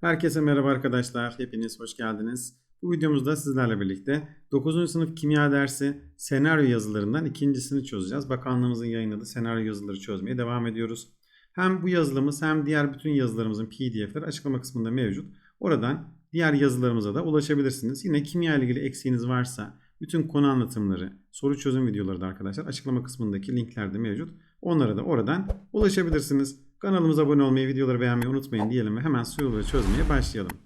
Herkese merhaba arkadaşlar. Hepiniz hoş geldiniz. Bu videomuzda sizlerle birlikte 9. sınıf kimya dersi senaryo yazılarından ikincisini çözeceğiz. Bakanlığımızın yayınladığı senaryo yazıları çözmeye devam ediyoruz. Hem bu yazılımız hem diğer bütün yazılarımızın pdf'leri açıklama kısmında mevcut. Oradan diğer yazılarımıza da ulaşabilirsiniz. Yine kimya ile ilgili eksiğiniz varsa bütün konu anlatımları, soru çözüm videoları da arkadaşlar açıklama kısmındaki linklerde mevcut. Onlara da oradan ulaşabilirsiniz. Kanalımıza abone olmayı, videoları beğenmeyi unutmayın diyelim ve hemen soruları çözmeye başlayalım.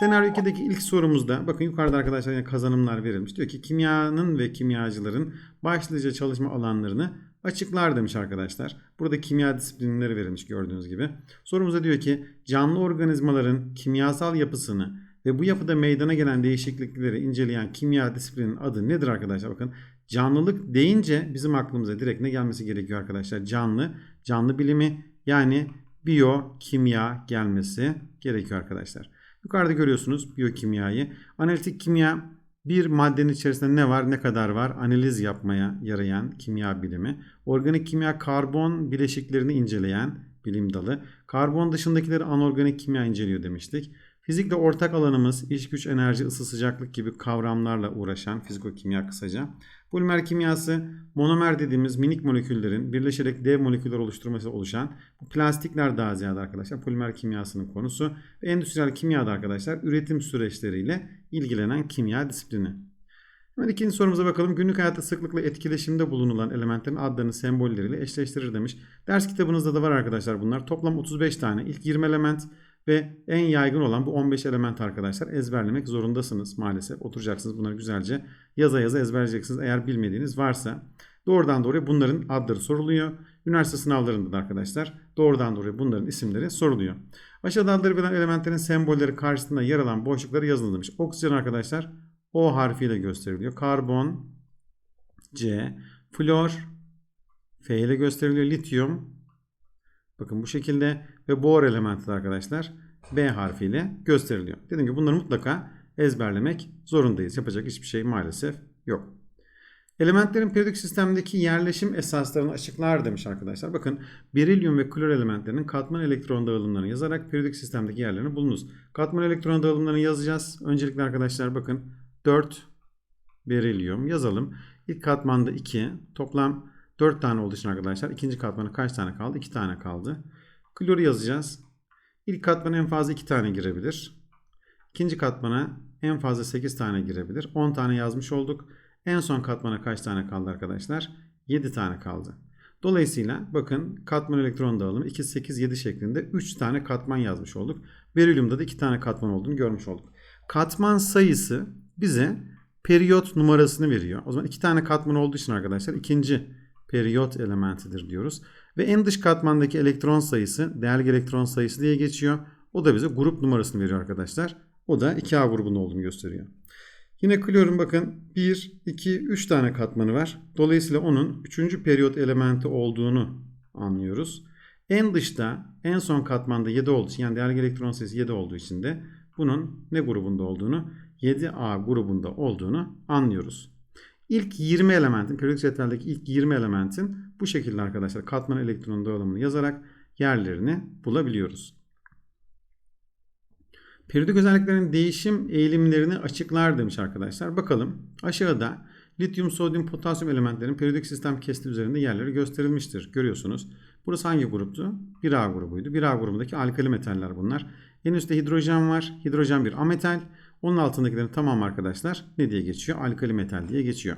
Senaryo 2'deki ilk sorumuzda bakın yukarıda arkadaşlar yine kazanımlar verilmiş. Diyor ki kimyanın ve kimyacıların başlıca çalışma alanlarını açıklar demiş arkadaşlar. Burada kimya disiplinleri verilmiş gördüğünüz gibi. Sorumuza diyor ki canlı organizmaların kimyasal yapısını ve bu yapıda meydana gelen değişiklikleri inceleyen kimya disiplinin adı nedir arkadaşlar? Bakın canlılık deyince bizim aklımıza direkt ne gelmesi gerekiyor arkadaşlar? Canlı, canlı bilimi yani biyokimya gelmesi gerekiyor arkadaşlar. Yukarıda görüyorsunuz biyokimyayı. Analitik kimya bir maddenin içerisinde ne var ne kadar var analiz yapmaya yarayan kimya bilimi. Organik kimya karbon bileşiklerini inceleyen bilim dalı. Karbon dışındakileri anorganik kimya inceliyor demiştik. Fizikle ortak alanımız iş güç enerji ısı sıcaklık gibi kavramlarla uğraşan fizikokimya kısaca. Polimer kimyası monomer dediğimiz minik moleküllerin birleşerek dev moleküller oluşturması oluşan bu plastikler daha ziyade arkadaşlar polimer kimyasının konusu. Ve endüstriyel kimyada arkadaşlar üretim süreçleriyle ilgilenen kimya disiplini. Hemen ikinci sorumuza bakalım. Günlük hayatta sıklıkla etkileşimde bulunulan elementlerin adlarını sembolleriyle eşleştirir demiş. Ders kitabınızda da var arkadaşlar bunlar. Toplam 35 tane. İlk 20 element ve en yaygın olan bu 15 element arkadaşlar ezberlemek zorundasınız maalesef. Oturacaksınız bunları güzelce yaza yaza ezberleyeceksiniz eğer bilmediğiniz varsa. Doğrudan doğruya bunların adları soruluyor. Üniversite sınavlarında da arkadaşlar doğrudan doğruya bunların isimleri soruluyor. Aşağıda adları verilen elementlerin sembolleri karşısında yer alan boşlukları yazılmış. Oksijen arkadaşlar O harfiyle gösteriliyor. Karbon C, flor F ile gösteriliyor. Lityum bakın bu şekilde ve bor elementi arkadaşlar B harfiyle gösteriliyor. Dediğim gibi bunları mutlaka ezberlemek zorundayız. Yapacak hiçbir şey maalesef yok. Elementlerin periyodik sistemdeki yerleşim esaslarını açıklar demiş arkadaşlar. Bakın berilyum ve klor elementlerinin katman elektron dağılımlarını yazarak periyodik sistemdeki yerlerini bulunuz. Katman elektron dağılımlarını yazacağız. Öncelikle arkadaşlar bakın 4 berilyum yazalım. İlk katmanda 2 toplam 4 tane olduğu için arkadaşlar ikinci katmana kaç tane kaldı? 2 tane kaldı. Kloru yazacağız. İlk katmana en fazla 2 tane girebilir. İkinci katmana en fazla 8 tane girebilir. 10 tane yazmış olduk. En son katmana kaç tane kaldı arkadaşlar? 7 tane kaldı. Dolayısıyla bakın katman elektron dağılımı 2, 8, 7 şeklinde 3 tane katman yazmış olduk. Berilyumda da 2 tane katman olduğunu görmüş olduk. Katman sayısı bize periyot numarasını veriyor. O zaman 2 tane katman olduğu için arkadaşlar ikinci periyot elementidir diyoruz. Ve en dış katmandaki elektron sayısı değerli elektron sayısı diye geçiyor. O da bize grup numarasını veriyor arkadaşlar. O da 2A grubunda olduğunu gösteriyor. Yine klorun bakın 1, 2, 3 tane katmanı var. Dolayısıyla onun 3. periyot elementi olduğunu anlıyoruz. En dışta en son katmanda 7 olduğu için yani değerli elektron sayısı 7 olduğu için de bunun ne grubunda olduğunu 7A grubunda olduğunu anlıyoruz. İlk 20 elementin periyodik cetveldeki ilk 20 elementin bu şekilde arkadaşlar katman elektron dağılımını yazarak yerlerini bulabiliyoruz. Periyodik özelliklerin değişim eğilimlerini açıklar demiş arkadaşlar. Bakalım aşağıda lityum, sodyum, potasyum elementlerin periyodik sistem kesti üzerinde yerleri gösterilmiştir. Görüyorsunuz. Burası hangi gruptu? 1A grubuydu. 1A grubundaki alkali metaller bunlar. En üstte hidrojen var. Hidrojen bir ametal. Onun altındakilerin tamam arkadaşlar ne diye geçiyor? Alkali metal diye geçiyor.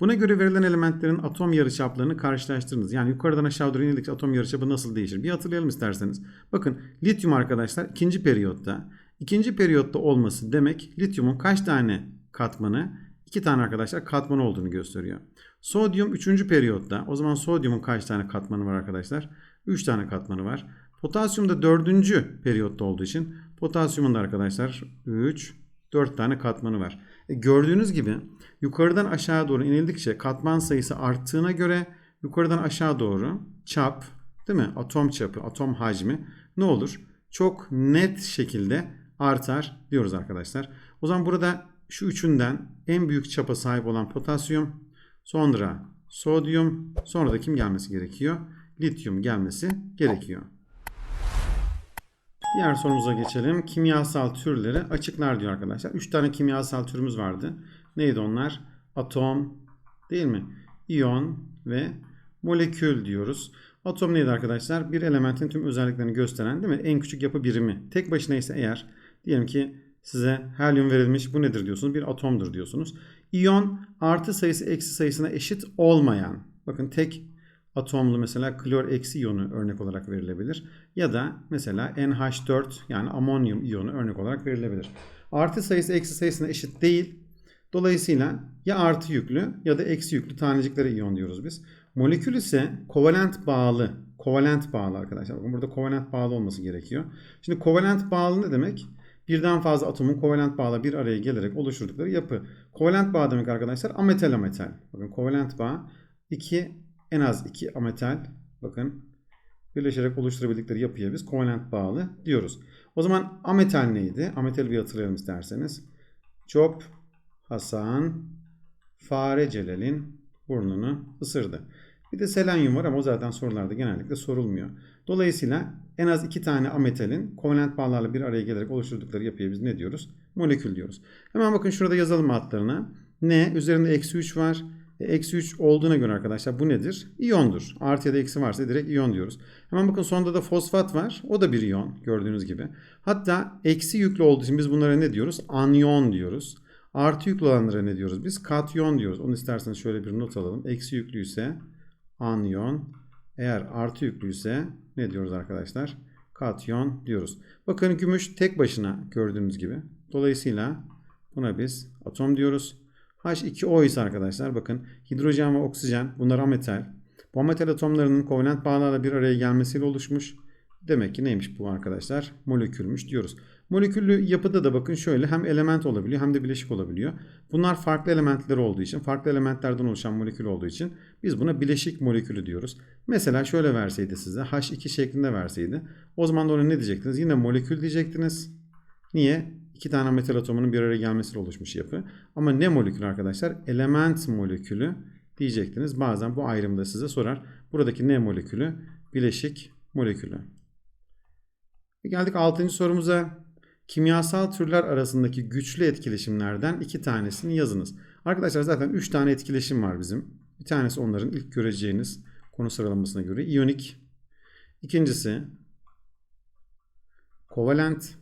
Buna göre verilen elementlerin atom yarıçaplarını karşılaştırınız. Yani yukarıdan aşağı doğru inildikçe atom yarıçapı nasıl değişir? Bir hatırlayalım isterseniz. Bakın lityum arkadaşlar ikinci periyotta. ikinci periyotta olması demek lityumun kaç tane katmanı? İki tane arkadaşlar katman olduğunu gösteriyor. Sodyum üçüncü periyotta. O zaman sodyumun kaç tane katmanı var arkadaşlar? Üç tane katmanı var. Potasyum da dördüncü periyotta olduğu için potasyumun da arkadaşlar 3, 4 tane katmanı var. E gördüğünüz gibi yukarıdan aşağı doğru inildikçe katman sayısı arttığına göre yukarıdan aşağı doğru çap değil mi? Atom çapı, atom hacmi ne olur? Çok net şekilde artar diyoruz arkadaşlar. O zaman burada şu üçünden en büyük çapa sahip olan potasyum, sonra sodyum, sonra da kim gelmesi gerekiyor? Lityum gelmesi gerekiyor. Diğer sorumuza geçelim. Kimyasal türleri açıklar diyor arkadaşlar. 3 tane kimyasal türümüz vardı. Neydi onlar? Atom değil mi? İyon ve molekül diyoruz. Atom neydi arkadaşlar? Bir elementin tüm özelliklerini gösteren değil mi? En küçük yapı birimi. Tek başına ise eğer diyelim ki size helyum verilmiş bu nedir diyorsunuz? Bir atomdur diyorsunuz. İyon artı sayısı eksi sayısına eşit olmayan. Bakın tek atomlu mesela klor eksi iyonu örnek olarak verilebilir. Ya da mesela NH4 yani amonyum iyonu örnek olarak verilebilir. Artı sayısı eksi sayısına eşit değil. Dolayısıyla ya artı yüklü ya da eksi yüklü taneciklere iyon diyoruz biz. Molekül ise kovalent bağlı. Kovalent bağlı arkadaşlar. Bakın burada kovalent bağlı olması gerekiyor. Şimdi kovalent bağlı ne demek? Birden fazla atomun kovalent bağla bir araya gelerek oluşturdukları yapı. Kovalent bağ demek arkadaşlar ametal ametal. Bakın kovalent bağ iki en az iki ametal bakın birleşerek oluşturabildikleri yapıya biz kovalent bağlı diyoruz. O zaman ametal neydi? Ametali bir hatırlayalım isterseniz. Job Hasan fare Celal'in burnunu ısırdı. Bir de selenyum var ama o zaten sorularda genellikle sorulmuyor. Dolayısıyla en az iki tane ametalin kovalent bağlarla bir araya gelerek oluşturdukları yapıya biz ne diyoruz? Molekül diyoruz. Hemen bakın şurada yazalım adlarına. Ne? Üzerinde eksi 3 var. Eksi 3 olduğuna göre arkadaşlar bu nedir? İyondur. Artı ya da eksi varsa direkt iyon diyoruz. Hemen bakın sonunda da fosfat var. O da bir iyon gördüğünüz gibi. Hatta eksi yüklü olduğu için biz bunlara ne diyoruz? Anyon diyoruz. Artı yüklü olanlara ne diyoruz? Biz katyon diyoruz. Onu isterseniz şöyle bir not alalım. Eksi yüklüyse anyon. Eğer artı yüklüyse ne diyoruz arkadaşlar? Katyon diyoruz. Bakın gümüş tek başına gördüğünüz gibi. Dolayısıyla buna biz atom diyoruz. H2O ise arkadaşlar bakın hidrojen ve oksijen bunlar ametal. Bu ametal atomlarının kovalent bağlarla bir araya gelmesiyle oluşmuş. Demek ki neymiş bu arkadaşlar? Molekülmüş diyoruz. Moleküllü yapıda da bakın şöyle hem element olabiliyor hem de bileşik olabiliyor. Bunlar farklı elementler olduğu için, farklı elementlerden oluşan molekül olduğu için biz buna bileşik molekülü diyoruz. Mesela şöyle verseydi size H2 şeklinde verseydi o zaman da ona ne diyecektiniz? Yine molekül diyecektiniz. Niye? İki tane metal atomunun bir araya gelmesiyle oluşmuş yapı. Ama ne molekül arkadaşlar? Element molekülü diyecektiniz. Bazen bu ayrımda size sorar. Buradaki ne molekülü? Bileşik molekülü. Geldik 6. sorumuza. Kimyasal türler arasındaki güçlü etkileşimlerden iki tanesini yazınız. Arkadaşlar zaten 3 tane etkileşim var bizim. Bir tanesi onların ilk göreceğiniz konu sıralamasına göre iyonik. İkincisi kovalent.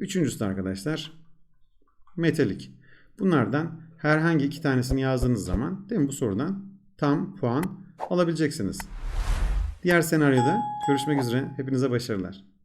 Üçüncüsü arkadaşlar metalik. Bunlardan herhangi iki tanesini yazdığınız zaman değil mi bu sorudan tam puan alabileceksiniz. Diğer senaryoda görüşmek üzere. Hepinize başarılar.